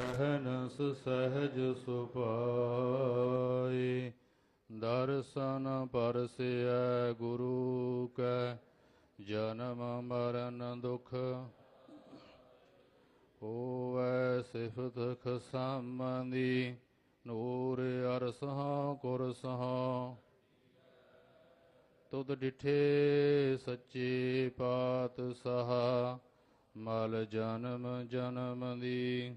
ਅਹਨਸ ਸਹਿਜ ਸੁਪਾਈ। ਦਰਸ਼ਨ ਪਰਸਿਐ ਗੁਰੂ ਕੈ, ਜਨਮ ਮਰਨ ਦੁਖ ਹੋਵੈ ਸਿਫਤ ਖਸਮੰਦੀ ਨੂਰ ਅਰਸਹਾਂ ਕੁਰਸਹਾਂ। ਤੁਧ ਡਿਠੇ ਸੱਚੇ ਪਾਤ ਸਹਾ ਮਲ ਜਨਮ ਜਨਮ ਦੀ।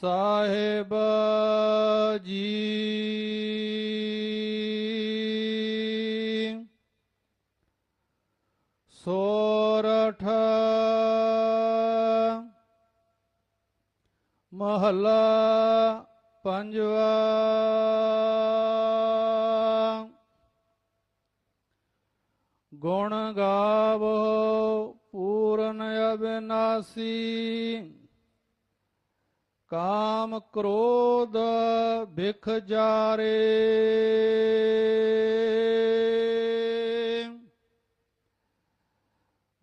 ਸਾਹਿਬ ਜੀ। ਸੋਰਠ ਮਹਲਾ ਪੰਜਵਾ। ਗੁਣ ਗਾਵੋ ਪੂਰਨ ਅਬਿਨਾਸੀ। ਕਾਮ ਕ੍ਰੋਧ ਭਿਖ ਜਾਰੇ।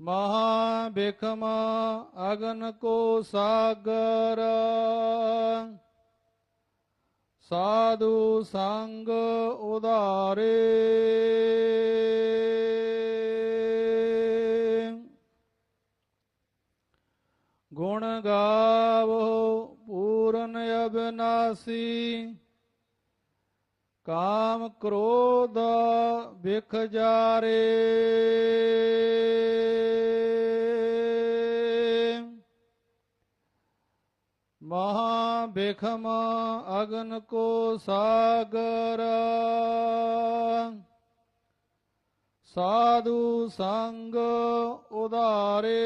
ਮਹਾ ਬਿਖਮ ਅਗਨ ਕੋ ਸਾਗਰ। ਸਾਧੂ ਸੰਗ ਉਧਾਰੇ। ਗੁਣ ਗਾਵੋ ਪੂਰਨ ਅਬਿਨਾਸੀ ਕਾਮ ਕ੍ਰੋਧ ਵਿਖ ਜਾਰੇ। ਮਹਾ ਬਿਖਮ ਅਗਨ ਕੋ ਸਾਗਰ ਸਾਧੂ ਸੰਗ ਉਧਾਰੇ।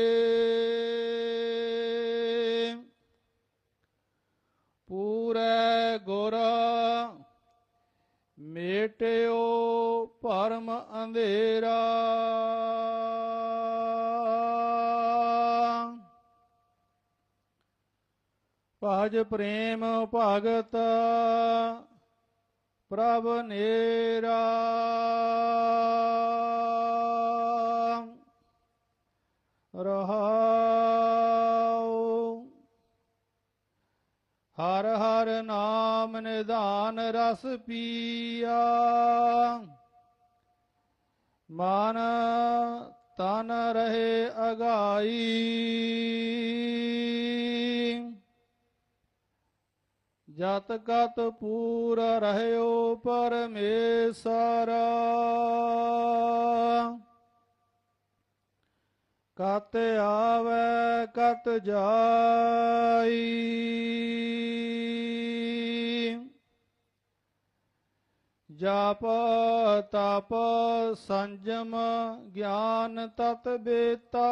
ਪੂਰੇ ਗੁਰ ਮੇਟਿਓ ਭਰਮ ਅੰਧੇਰਾ। ਭਜ ਪ੍ਰੇਮ ਭਗਤ ਪ੍ਰਭ ਨੇਰਾ। ਰਸ ਪੀਆ। ਮਨ ਤਨ ਰਹੇ ਅਗਾਈ। ਜਤ ਕਤ ਪੂਰ ਰਹਿਓ ਪਰਮੇਸ਼ਰ। ਕਤ ਆਵੇ, ਕਤ ਜਾਈ। ਜਪ ਤਪ ਸੰਜਮ ਗਿਆਨ ਤਤ ਬੇਤਾ।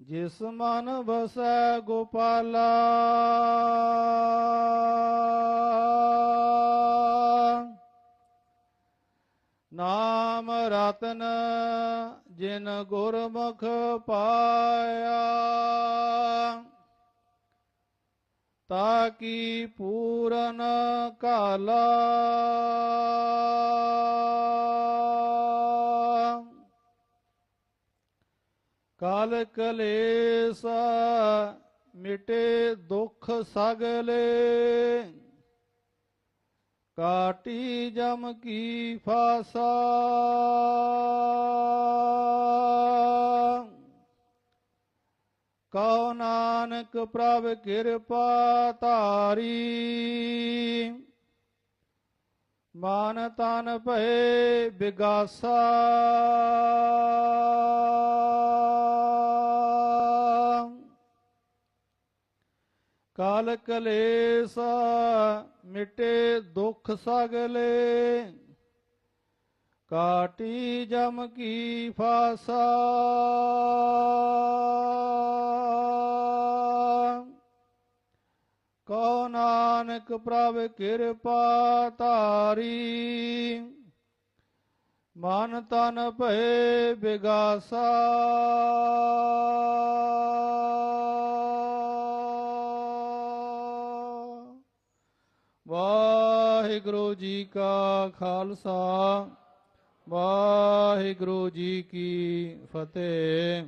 ਜਿਸ ਮਨ ਵਸੈ ਗੋਪਾਲਾ। ਨਾਮ ਰਤਨ ਜਿਨ ਗੁਰਮੁਖ ਪਾਇਆ। ताकि पूरन काला। काल कलेस मिटे दुख सगले। काटी जम की फासा। कौना ਨਾਨਕ ਪ੍ਰਭ ਕਿਰਪਾ ਧਾਰੀ ਮਨ ਤਨ ਭਏ ਬਿਗਾਸਾ ਕਾਲ ਕਲੇਸ਼ ਮਿਟੇ ਦੁਖ ਸਗਲੇ ਕਾਟੀ ਜਮ ਕੀ ਫਾਸਾ ਨਾਨਕ ਪ੍ਰਭ ਕਿਰਪਾ ਧਾਰੀ। ਮਨ ਤਨ ਭਏ ਬਿਗਾਸਾ। ਵਾਹਿਗੁਰੂ ਜੀ ਕਾ ਖਾਲਸਾ, ਵਾਹਿਗੁਰੂ ਜੀ ਕੀ ਫਤਿਹ।